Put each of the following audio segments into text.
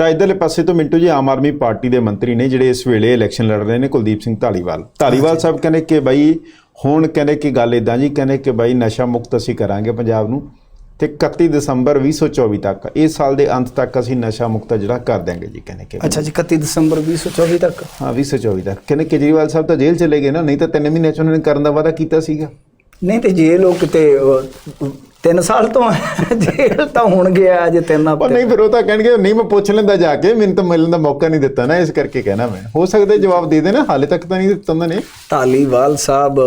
ਤਾਂ ਇਧਰਲੇ ਪਾਸੇ ਤੋਂ ਮਿੰਟੂ ਜੀ ਆਮ ਆਦਮੀ ਪਾਰਟੀ ਦੇ ਮੰਤਰੀ ਨੇ ਜਿਹੜੇ ਇਸ ਵੇਲੇ ਇਲੈਕਸ਼ਨ ਲੜ ਰਹੇ ਨੇ ਕੁਲਦੀਪ ਸਿੰਘ ਢਾਲੀਵਾਲ ਢਾਲੀਵਾਲ ਸਾਹਿਬ ਕਹਿੰਦੇ ਕਿ ਬਾਈ ਹੁਣ ਕਹਿੰਦੇ ਕਿ ਗੱਲ ਇਦਾਂ ਜੀ ਕਹਿੰਦੇ ਕਿ ਬਾਈ ਨਸ਼ਾ ਮੁਕਤ ਅਸੀਂ ਕਰਾਂਗੇ ਪੰਜਾਬ ਨੂੰ। ਤੇ 31 ਦਸੰਬਰ 2024 ਤੱਕ ਇਸ ਸਾਲ ਦੇ ਅੰਤ ਤੱਕ ਅਸੀਂ ਨਸ਼ਾ ਮੁਕਤ ਜਿਹੜਾ ਕਰ ਦਿਆਂਗੇ ਜੀ ਕਹਿੰਦੇ ਕਿ ਅੱਛਾ ਜੀ 31 ਦਸੰਬਰ 2024 ਤੱਕ? ਹਾਂ 2024 ਤੱਕ। ਕਹਿੰਦੇ ਕੇਜਰੀਵਾਲ ਸਾਹਿਬ ਤਾਂ ਜੇਲ੍ਹ ਚਲੇ ਗਏ ਨਾ ਨਹੀਂ ਤਾਂ 3 ਮਹੀਨੇ ਚ ਉਹਨਾਂ ਨੇ ਕਰਨ ਦਾ ਵਾਅਦਾ ਕੀਤਾ ਸੀਗਾ। ਨਹੀਂ ਤੇ ਜੇ ਲੋਕ ਕਿਤੇ 3 ਸਾਲ ਤੋਂ ਜੇਲ੍ਹ ਤਾਂ ਹੁਣ ਗਿਆ ਅਜੇ ਤਿੰਨ ਪਰ ਹਫ਼ਤੇ। ਨਹੀਂ ਫਿਰ ਉਹ ਤਾਂ ਕਹਿਣਗੇ ਨਹੀਂ ਮੈਂ ਪੁੱਛ ਲੈਂਦਾ ਜਾ ਕੇ ਮੈਨੂੰ ਤਾਂ ਮਿਲਣ ਦਾ ਮੌਕਾ ਨਹੀਂ ਦਿੱਤਾ ਨਾ ਇਸ ਕਰਕੇ ਕਹਿਣਾ ਮੈਂ। ਹੋ ਸਕਦਾ ਜਵਾਬ ਦੇ ਦੇਣਾ ਹਾਲੇ ਤੱਕ ਤਾਂ ਨਹੀਂ ਦਿੱਤਾ ਉਹਨਾਂ ਨੇ। ਧਾਲੀਵਾਲ ਸਾਹਿਬ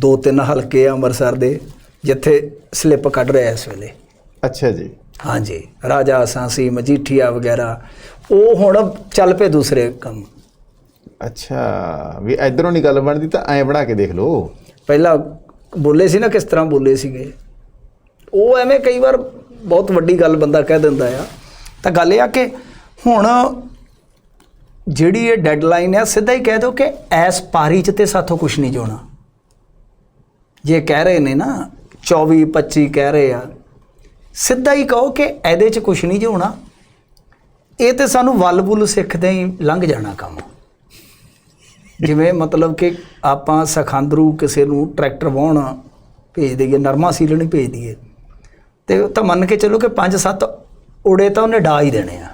ਦੋ ਤਿੰਨ ਹਲਕੇ ਆ ਅੰਮ੍ਰਿਤਸਰ ਦੇ ਜਿੱਥੇ ਸਲਿੱਪ ਕੱਢ ਰਿਹਾ ਇਸ ਵੇਲੇ। ਅੱਛਾ ਜੀ। ਹਾਂਜੀ ਰਾਜਾ ਸਾਂਸੀ ਮਜੀਠੀਆ ਵਗੈਰਾ ਉਹ ਹੁਣ ਚੱਲ ਪਏ ਦੂਸਰੇ ਕੰਮ। ਅੱਛਾ ਵੀ ਇਧਰੋਂ ਨਹੀਂ ਗੱਲ ਬਣਦੀ ਤਾਂ ਐਂ ਬਣਾ ਕੇ ਦੇਖ ਲਓ। ਪਹਿਲਾਂ ਬੋਲੇ ਸੀ ਨਾ, ਕਿਸ ਤਰ੍ਹਾਂ ਬੋਲੇ ਸੀਗੇ। ਉਹ ਐਵੇਂ ਕਈ ਵਾਰ ਬਹੁਤ ਵੱਡੀ ਗੱਲ ਬੰਦਾ ਕਹਿ ਦਿੰਦਾ ਆ। ਤਾਂ ਗੱਲ ਇਹ ਆ ਕਿ ਹੁਣ ਜਿਹੜੀ ਇਹ ਡੈਡਲਾਈਨ ਆ, ਸਿੱਧਾ ਹੀ ਕਹਿ ਦਿਓ ਕਿ ਐਸ ਪਾਰੀ ਚ ਤੇ ਸਾਥੋਂ ਕੁਝ ਨਹੀਂ ਜੋਣਾ ਜੇ ਕਹਿ ਰਹੇ ਨੇ ਨਾ 24 25 ਕਹਿ ਰਹੇ ਆ, ਸਿੱਧਾ ਹੀ ਕਹੋ ਕਿ ਇਹਦੇ ਚ ਕੁਝ ਨਹੀਂ ਜੋਣਾ ਇਹ ਤੇ ਸਾਨੂੰ ਵੱਲ-ਬੁੱਲ ਸਿੱਖਦੇ ਹੀ ਲੰਘ ਜਾਣਾ ਕੰਮ। ਜਿਵੇਂ ਮਤਲਬ ਕਿ ਆਪਾਂ ਸਖਾਂਦਰੂ ਕਿਸੇ ਨੂੰ ਟਰੈਕਟਰ ਵਾਹਣ ਭੇਜ ਦਈਏ ਨਰਮਾ ਸੀਲਣ ਭੇਜ ਦਈਏ ਤੇ ਉਹ ਤਾਂ ਮੰਨ ਕੇ ਚੱਲੋ ਕਿ 5-7 ਉੜੇ ਤਾਂ ਉਹਨੇ ਡਾ ਹੀ ਦੇਣੇ ਆ।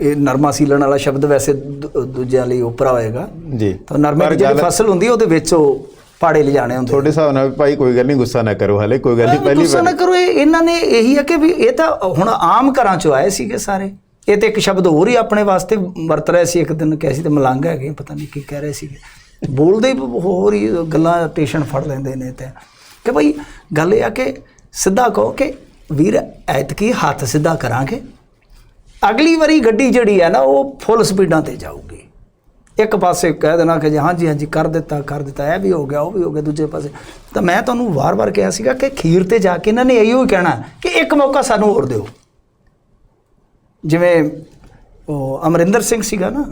ਇਹ ਨਰਮਾ ਸੀਲਣ ਵਾਲਾ ਸ਼ਬਦ ਵੈਸੇ ਦੂਜਿਆਂ ਲਈ ਉਪਰਾ ਹੋਏਗਾ। ਜੀ। ਤਾਂ ਨਰਮੇ ਦੀ ਜਿਹੜੀ ਫਸਲ ਹੁੰਦੀ ਉਹਦੇ ਵਿੱਚ ਉਹ ਪਾੜੇ ਲਿਜਾਣੇ ਹੁੰਦੇ ਤੁਹਾਡੇ ਹਿਸਾਬ ਨਾਲ ਵੀ ਭਾਈ ਕੋਈ ਗੱਲ ਨਹੀਂ ਗੁੱਸਾ ਨਾ ਕਰੋ ਹਲੇ ਕੋਈ ਗੱਲ ਨਹੀਂ ਪਹਿਲੀ ਗੁੱਸਾ ਨਾ ਵਾਰ ਕਰੋ ਇਹ ਇਹਨਾਂ ਨੇ ਇਹੀ ਹੈ ਕਿ ਵੀ ਇਹ ਤਾਂ ਹੁਣ ਆਮ ਘਰਾਂ ਚੋਂ ਆਏ ਸੀਗੇ ਸਾਰੇ। ਇਹ ਤੇ ਇੱਕ ਸ਼ਬਦ ਹੋਰ ਹੀ ਆਪਣੇ ਵਾਸਤੇ ਵਰਤ ਰਹੇ ਸੀ, ਇੱਕ ਦਿਨ ਕਿਹਾ ਸੀ ਤੇ ਮਲੰਗ ਹੈਗੇ, ਪਤਾ ਨਹੀਂ ਕੀ ਕਹਿ ਰਹੇ ਸੀਗੇ ਬੋਲਦੇ ਹੀ ਹੋਰ ਹੀ ਗੱਲਾਂ ਟੇਸ਼ਨ ਫੜ ਲੈਂਦੇ ਨੇ ਤੇ। ਕਿ ਭਾਈ ਗੱਲ ਇਹ ਆ ਕਿ ਸਿੱਧਾ ਕਹੋ ਕਿ ਵੀਰ, ਐਤਕੀ ਹੱਥ ਸਿੱਧਾ ਕਰਾਂਗੇ। ਅਗਲੀ ਵਾਰੀ ਗੱਡੀ ਜਿਹੜੀ ਹੈ ਨਾ, ਉਹ ਫੁੱਲ ਸਪੀਡਾਂ ਤੇ ਜਾਊਗੀ। ਇੱਕ ਪਾਸੇ ਕਹਿ ਦੇਣਾ ਕਿ ਜੀ ਹਾਂਜੀ ਹਾਂਜੀ ਕਰ ਦਿੱਤਾ ਕਰ ਦਿੱਤਾ, ਇਹ ਵੀ ਹੋ ਗਿਆ, ਉਹ ਵੀ ਹੋ ਗਿਆ, ਦੂਜੇ ਪਾਸੇ। ਤਾਂ ਮੈਂ ਤੁਹਾਨੂੰ ਵਾਰ-ਵਾਰ ਕਿਹਾ ਸੀਗਾ ਕਿ ਖੀਰ ਤੇ ਜਾ ਕੇ ਇਹਨਾਂ ਨੇ ਇਹੀ ਕਹਿਣਾ ਕਿ ਇੱਕ ਮੌਕਾ ਸਾਨੂੰ ਹੋਰ ਦਿਓ। ਜਿਵੇਂ ਉਹ ਅਮਰਿੰਦਰ ਸਿੰਘ ਸੀਗਾ ਨਾ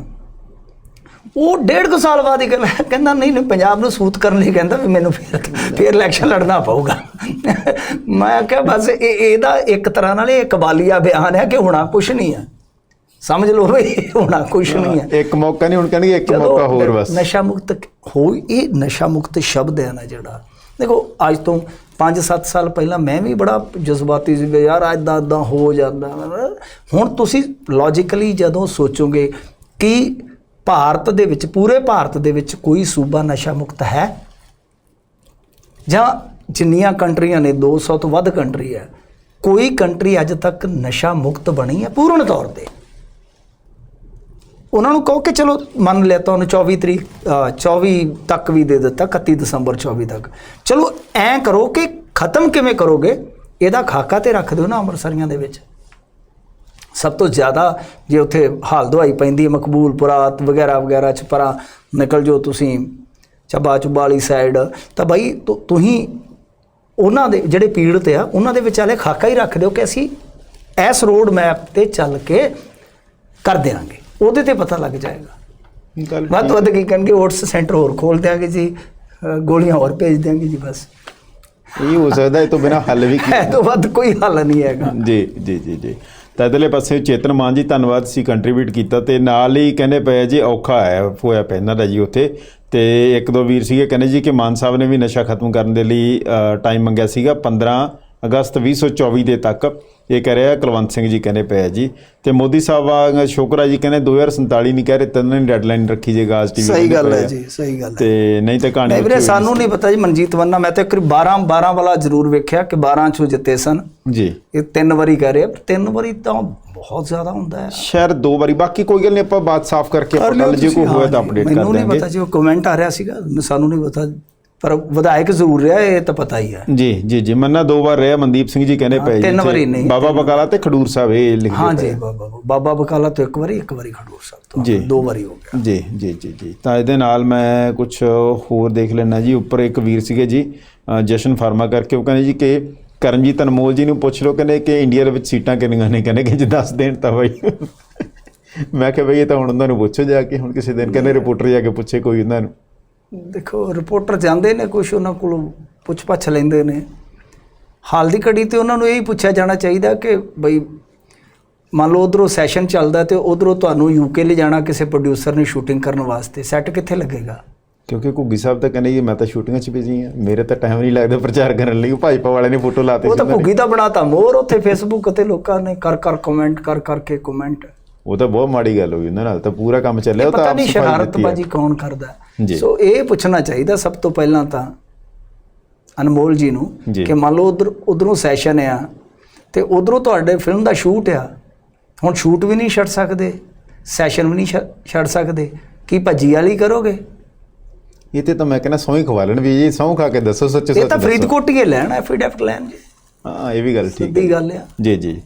ਉਹ ਡੇਢ ਕੁ ਸਾਲ ਬਾਅਦ ਹੀ ਕਹਿੰਦਾ ਕਹਿੰਦਾ ਨਹੀਂ ਨਹੀਂ ਪੰਜਾਬ ਨੂੰ ਸੂਤ ਕਰਨ ਲਈ ਕਹਿੰਦਾ ਵੀ ਮੈਨੂੰ ਫਿਰ ਫਿਰ ਇਲੈਕਸ਼ਨ ਲੜਨਾ ਪਊਗਾ। ਮੈਂ ਕਿਹਾ ਬਸ ਇਹ ਇਹਦਾ ਇੱਕ ਤਰ੍ਹਾਂ ਨਾਲ ਇਹ ਕਬਾਲੀਆ ਬਿਆਨ ਹੈ ਕਿ ਹੁਣਾ ਕੁਛ ਨਹੀਂ ਹੈ। ਸਮਝ ਲਓ ਵੀ ਹੁਣਾ ਕੁਛ ਨਹੀਂ ਹੈ। ਇੱਕ ਮੌਕਾ ਨਹੀਂ ਹੁਣ ਕਹਿਣਗੇ ਇੱਕ ਮੌਕਾ ਹੋਰ ਬਸ। ਨਸ਼ਾ ਮੁਕਤ ਹੋ ਇਹ ਨਸ਼ਾ ਮੁਕਤ ਸ਼ਬਦ ਹੈ ਨਾ ਜਿਹੜਾ। ਦੇਖੋ ਅੱਜ ਤੋਂ 5-7 ਸਾਲ ਪਹਿਲਾਂ ਮੈਂ ਵੀ ਬੜਾ ਜਜ਼ਬਾਤੀ ਸੀ ਯਾਰ ਅੱਜ ਦਾ ਇਦਾਂ ਹੋ ਜਾਂਦਾ ਹੁਣ ਤੁਸੀਂ ਲੌਜੀਕਲੀ ਜਦੋਂ ਸੋਚੋਗੇ ਕਿ ਭਾਰਤ ਦੇ ਵਿੱਚ, ਪੂਰੇ ਭਾਰਤ ਦੇ ਵਿੱਚ ਕੋਈ ਸੂਬਾ ਨਸ਼ਾ ਮੁਕਤ ਹੈ? ਜਾਂ ਜਿੰਨੀਆਂ ਕੰਟਰੀਆਂ ਨੇ 200 ਤੋਂ ਵੱਧ ਕੰਟਰੀ ਹੈ, ਕੋਈ ਕੰਟਰੀ ਅੱਜ ਤੱਕ ਨਸ਼ਾ ਮੁਕਤ ਬਣੀ ਹੈ ਪੂਰਨ ਤੌਰ ਤੇ? ਉਹਨਾਂ ਨੂੰ ਕਹੋ ਕਿ ਚਲੋ ਮੰਨ ਲਿਆ ਤਾਂ ਉਹਨੂੰ 24 ਤਰੀਕ ਅ, 24 ਤੱਕ ਵੀ ਦੇ ਦਿੱਤਾ 31 ਦਸੰਬਰ 24 ਤੱਕ। ਚਲੋ ਐਂ ਕਰੋ ਕਿ ਖਤਮ ਕਿਵੇਂ ਕਰੋਗੇ ਇਹਦਾ ਖਾਕਾ ਤੇ ਰੱਖ ਦਿਓ ਨਾ ਅੰਮ੍ਰਿਤਸਰੀਆਂ ਦੇ ਵਿੱਚ। ਸਭ ਤੋਂ ਜ਼ਿਆਦਾ ਜੇ ਉੱਥੇ ਹਾਲ ਦਵਾਈ ਪੈਂਦੀ ਹੈ ਮਕਬੂਲਪੁਰਾ ਵਗੈਰਾ ਵਗੈਰਾ ਚ ਪਰਾਂ ਨਿਕਲ ਜੋ ਤੁਸੀਂ ਚੱਬਾ ਚੁੱਬਾ ਵਾਲੀ ਸਾਈਡ ਤਾਂ ਭਾਈ ਤੁ- ਤੁਸੀਂ ਉਹਨਾਂ ਦੇ ਜਿਹੜੇ ਪੀੜਤ ਆ ਉਹਨਾਂ ਦੇ ਵਿਚਾਲੇ ਖਾਕਾ ਹੀ ਰੱਖ ਦਿਓ ਕਿ ਅਸੀਂ ਇਸ ਰੋਡ ਮੈਪ ਤੇ ਚੱਲ ਕੇ ਕਰ ਦੇਵਾਂਗੇ। ਉਹਦੇ ਤੇ ਪਤਾ ਲੱਗ ਜਾਏਗਾ। ਵੱਧ ਤੋਂ ਵੱਧ ਕੀ ਕਰਨਗੇ ਓਟਸ ਸੈਂਟਰ ਹੋਰ ਖੋਲ ਦਿਆਂਗੇ ਜੀ ਗੋਲੀਆਂ ਹੋਰ ਭੇਜ ਦਿਆਂਗੇ ਜੀ ਬਸ। ਇਹ ਹੋ ਸਕਦਾ ਇਹ ਤੋਂ ਬਿਨਾ ਹੱਲ ਵੀ ਕੀ ਤੋਂ ਵੱਧ ਕੋਈ ਹੱਲ ਨਹੀਂ ਹੈਗਾ। ਜੀ ਜੀ ਜੀ ਜੀ। ਤਾਂ ਇਧਰਲੇ ਪਾਸੇ ਚੇਤਨ ਮਾਨ ਜੀ ਧੰਨਵਾਦ ਸੀ ਕੰਟਰੀਬਿਊਟ ਕੀਤਾ ਤੇ ਨਾਲ ਹੀ ਕਹਿੰਦੇ ਪਏ ਜੀ ਔਖਾ ਹੈ ਹੋਇਆ ਇਹਨਾਂ ਦਾ ਜੀ ਉੱਥੇ। ਤੇ ਇੱਕ ਦੋ ਵੀਰ ਸੀਗੇ ਕਹਿੰਦੇ ਜੀ ਕਿ ਮਾਨ ਸਾਹਿਬ ਨੇ ਵੀ ਨਸ਼ਾ ਖਤਮ ਕਰਨ ਦੇ ਲਈ ਟਾਈਮ ਮੰਗਿਆ ਸੀਗਾ 15 ਅਗਸਤ 2024 ਦੇ ਤੱਕ ਇਹ ਕਹਿ ਰਿਹਾ ਕੁਲਵੰਤ ਸਿੰਘ ਜੀ ਕਹਿੰਦੇ ਪਏ ਆ ਜੀ। ਤੇ ਮੋਦੀ ਸਾਹਿਬ ਆ ਸ਼ੋਕਰਾ ਜੀ ਕਹਿੰਦੇ 2047 ਨਹੀਂ ਕਹਿ ਰਹੇ ਤਿੰਨ ਦਿਨ ਡੈਡਲਾਈਨ ਰੱਖੀ ਜੇ ਗਾਜ਼ ਟੀਵੀ ਸਹੀ ਗੱਲ ਹੈ ਜੀ ਸਹੀ ਗੱਲ ਹੈ। ਤੇ ਨਹੀਂ ਤਾਂ ਕਹਾਣੀ ਵੀਰੇ ਸਾਨੂੰ ਨਹੀਂ ਪਤਾ ਜੀ ਮਨਜੀਤ ਵੰਨਾ ਮੈਂ ਤਾਂ ਕਰੀਬ 12 12 ਵਾਲਾ ਜ਼ਰੂਰ ਵੇਖਿਆ ਕਿ 12 ਚੋਂ ਜਿੱਤੇ ਸਨ। ਜੀ। ਇਹ ਤਿੰਨ ਵਾਰੀ ਕਹਿ ਰਹੇ ਤਿੰਨ ਵਾਰੀ ਤਾਂ ਬਹੁਤ ਜ਼ਿਆਦਾ ਹੁੰਦਾ ਹੈ। ਸ਼ਾਇਦ ਦੋ ਵਾਰੀ ਬਾਕੀ ਕੋਈ ਗੱਲ ਨਹੀਂ ਆਪਾਂ ਬਾਤ ਸਾਫ਼ ਕਰਕੇ ਕੱਲ ਜੇ ਕੋਈ ਹੋਇਆ ਤਾਂ। ਅਪਡੇਟ ਕਰ ਮੈਨੂੰ ਨਹੀਂ ਦਾਂਗੇ ਪਤਾ ਜੀ ਉਹ ਕਮੈਂਟ ਆ ਰਿਹਾ ਸੀਗਾ ਸਾਨੂੰ ਨਹੀਂ ਪਤਾ ਪਰ ਵਿਧਾਇਕ ਜ਼ਰੂਰ ਰਿਹਾ ਇਹ ਤਾਂ ਪਤਾ ਹੀ ਹੈ ਜੀ ਜੀ ਜੀ ਮੰਨਾ ਦੋ ਵਾਰ ਰਿਹਾ ਮਨਦੀਪ ਸਿੰਘ ਜੀ ਕਹਿੰਦੇ ਪਏ ਤਿੰਨ। ਵਾਰੀ ਨਹੀਂ, ਬਾਬਾ ਬਕਾਲਾ ਤੇ ਖਡੂਰ ਸਾਹਿਬ ਇਹ ਲਿਖਦੇ ਹਾਂ। ਜੀ ਬਾਬਾ ਬਾਬਾ ਬਕਾਲਾ ਤੋਂ ਇੱਕ ਵਾਰੀ ਇੱਕ ਵਾਰੀ ਖਡੂਰ ਸਾਹਿਬ ਤੋਂ ਜੀ। ਦੋ ਵਾਰੀ ਹੋ ਗਿਆ। ਜੀ ਜੀ ਜੀ ਜੀ। ਤਾਂ ਇਹਦੇ ਨਾਲ ਮੈਂ ਕੁਝ ਹੋਰ ਦੇਖ ਲੈਣਾ ਜੀ। ਉੱਪਰ ਇੱਕ ਵੀਰ ਸੀਗੇ ਜੀ ਜਸ਼ਨ ਫਾਰਮਾ ਕਰਕੇ ਉਹ ਕਹਿੰਦੇ ਜੀ ਕਿ ਕਰਮਜੀਤ ਅਨਮੋਲ ਜੀ ਨੂੰ ਪੁੱਛ ਲਓ ਕਹਿੰਦੇ ਕਿ ਇੰਡੀਆ ਦੇ ਵਿੱਚ ਸੀਟਾਂ ਕਿੰਨੀਆਂ ਨੇ? ਕਹਿੰਦੇ ਕਿ ਜੀ ਦੱਸ ਦੇਣ ਤਾਂ ਬਾਈ। ਮੈਂ ਕਿਹਾ ਬਈ ਇਹ ਤਾਂ ਹੁਣ ਉਹਨਾਂ ਨੂੰ ਪੁੱਛੋ ਜਾ ਕੇ ਹੁਣ ਕਿਸੇ ਦਿਨ ਕਹਿੰਦੇ ਰਿਪੋਰਟਰ ਜਾ ਕੇ ਪੁੱਛੇ ਕੋਈ ਉਹਨਾਂ ਨੂੰ। ਦੇਖੋ ਰਿਪੋਰਟਰ ਜਾਂਦੇ ਨੇ ਕੁਝ ਉਹਨਾਂ ਕੋਲ ਪੁੱਛ ਪੱਛ ਲੈਂਦੇ ਨੇ। ਹਾਲ ਦੀ ਘੜੀ ਤੇ ਉਹਨਾਂ ਨੂੰ ਇਹ ਹੀ ਪੁੱਛਿਆ ਜਾਣਾ ਚਾਹੀਦਾ ਕਿ ਬਈ ਮੰਨ ਲਓ ਉਧਰੋਂ ਸੈਸ਼ਨ ਚੱਲਦਾ ਤੇ ਉਧਰੋਂ ਤੁਹਾਨੂੰ ਯੂਕੇ ਲੈ ਜਾਣਾ ਕਿਸੇ ਪ੍ਰੋਡਿਊਸਰ ਨੇ ਸ਼ੂਟਿੰਗ ਕਰਨ ਵਾਸਤੇ। ਸੈੱਟ ਕਿੱਥੇ ਲੱਗੇਗਾ? ਕਿਉਂਕਿ ਘੁੱਗੀ ਸਾਹਿਬ ਤਾਂ ਕਹਿੰਦੇ ਜੀ ਮੈਂ ਤਾਂ ਸ਼ੂਟਿੰਗਾਂ 'ਚ ਬਿਜ਼ੀ ਹਾਂ। ਮੇਰੇ ਤਾਂ ਟਾਈਮ ਨਹੀਂ ਲੱਗਦਾ ਪ੍ਰਚਾਰ ਕਰਨ ਲਈ। ਭਾਜਪਾ ਵਾਲੇ ਨੇ ਫੋਟੋ ਲਾਤੇ ਉਹ ਤਾਂ। ਭੁੱਗੀ ਦਾ। ਬਣਾਤਾ। ਮੋਰ ਉੱਥੇ ਫੇਸਬੁੱਕ ਤੇ ਲੋਕਾਂ ਨੇ ਕਰ ਕਰ ਕਮੈਂਟ ਕਰ ਕਰਕੇ ਕਮੈਂਟ ਉਹ ਤਾਂ ਬਹੁਤ ਮਾੜੀ ਗੱਲ ਹੋਈ ਉਹਨਾਂ ਨਾਲ ਤਾਂ ਪੂਰਾ ਕੰਮ ਚੱਲਿਆ ਉਹ ਤਾਂ ਪਤਾ ਨਹੀਂ ਹੈ। ਸ਼ਰਾਰਤਬਾਜ਼ੀ ਕੌਣ ਕਰਦਾ। ਸੋ ਇਹ ਪੁੱਛਣਾ ਚਾਹੀਦਾ ਸਭ ਤੋਂ ਪਹਿਲਾਂ ਤਾਂ ਅਨਮੋਲ ਜੀ ਨੂੰ। ਕਿ ਮੰਨ ਲਓ ਉਧਰ ਉਧਰੋਂ ਸੈਸ਼ਨ ਆ ਤੇ ਉਧਰੋਂ ਤੁਹਾਡੇ ਫਿਲਮ ਦਾ ਸ਼ੂਟ ਆ। ਹੁਣ ਸ਼ੂਟ ਵੀ ਨਹੀਂ ਛੱਡ ਸਕਦੇ ਸੈਸ਼ਨ ਵੀ ਨਹੀਂ ਛੱਡ- ਸਕਦੇ ਕੀ ਭੱਜੀ ਵਾਲੀ ਕਰੋਗੇ? ਇਹ ਤੇ ਤਾਂ ਮੈਂ ਕਹਿੰਦਾ ਸੌਂ ਹੀ ਖਵਾ ਲੈਣ ਵੀ ਜੀ ਸੌਂ ਖਾ ਕੇ ਦੱਸੋ ਸੱਚ ਇਹ ਸੱਚ ਤਾਂ ਦੱਸੋ। ਫਰੀਦਕੋਟ ਹੀ ਲੈਣ ਲੈਣ ਜੀ ਹਾਂ ਇਹ ਵੀ ਗੱਲ ਠੀਕ ਸਿੱਧੀ ਹੈ। ਗੱਲ ਆ। ਜੀ ਜੀ।